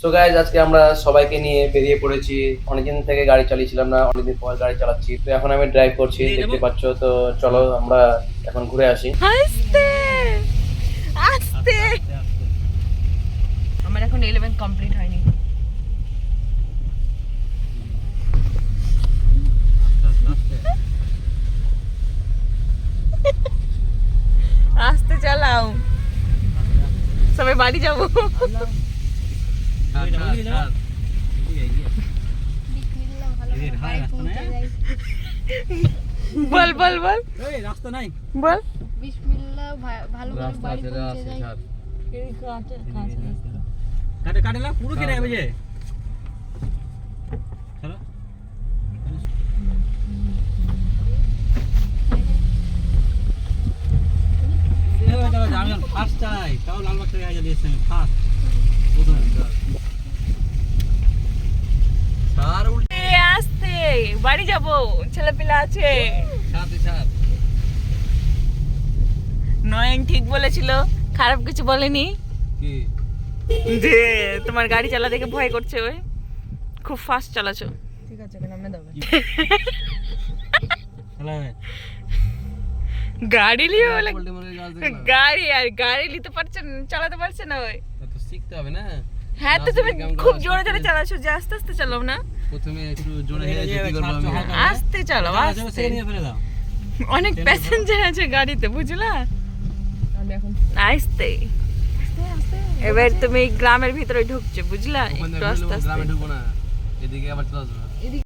So guys আজকে আমরা সবাইকে নিয়ে বেরিয়ে পড়েছি। অনেকদিন থেকে গাড়ি চালিয়েছিলাম না অনেকদিন পর গাড়ি চালাচ্ছি। তো এখন আমি ড্রাইভ করছি দেখতে পাচ্ছ তো চলো আমরা এখন ঘুরে আসি। আস্তে আস্তে আমার এখন ইলেভেন কমপ্লিট হয়নি। আস্তে চালাও। সবাই বাড়ি যাব। বল বল বল রাস্তা নাই বল বিসমিল্লাহ ভা- ভালো ভালো বাড়ি পৌঁছে যাই কাটে কাটে না পুরো কেটে যাবে যে ফার্স্ট তাও লালবাগ থেকে আগে দিয়েছি আমি ফার্স্ট প্রথম উল্টে বাড়ি যাব ছেলে পিলা আছে। সাথে নয়ন ঠিক বলেছিল খারাপ কিছু বলেনি। কি? যে তোমার গাড়ি চালা দেখে ভয় করছে ওই। খুব ফাস্ট চালাছো। ঠিক আছে নামে দেবে গাড়ি গাছ গাড়ি আর গাড়ি নিতে পারছে না চালাতে পারছে না ওই। তো শিখতে হবে না। হ্যাঁ তো তুমি খুব জোরে জোরে চালাচ্ছো যে আস্তে আস্তে চালাও না। প্রথমে একটু জোরে যেতে করব আমি? আস্তে চালাও আস্তে। ফেলে দাও। অনেক প্যাসেঞ্জার আছে গাড়িতে বুঝলা? আমি এখন আস্তে। এবার তুমি গ্রামের ভিতরে ঢুকছো বুঝলা? একটু থেকে আস্তে গ্রামে আস্তে। ঢুকবো না। এদিকে আবার চলে আসব।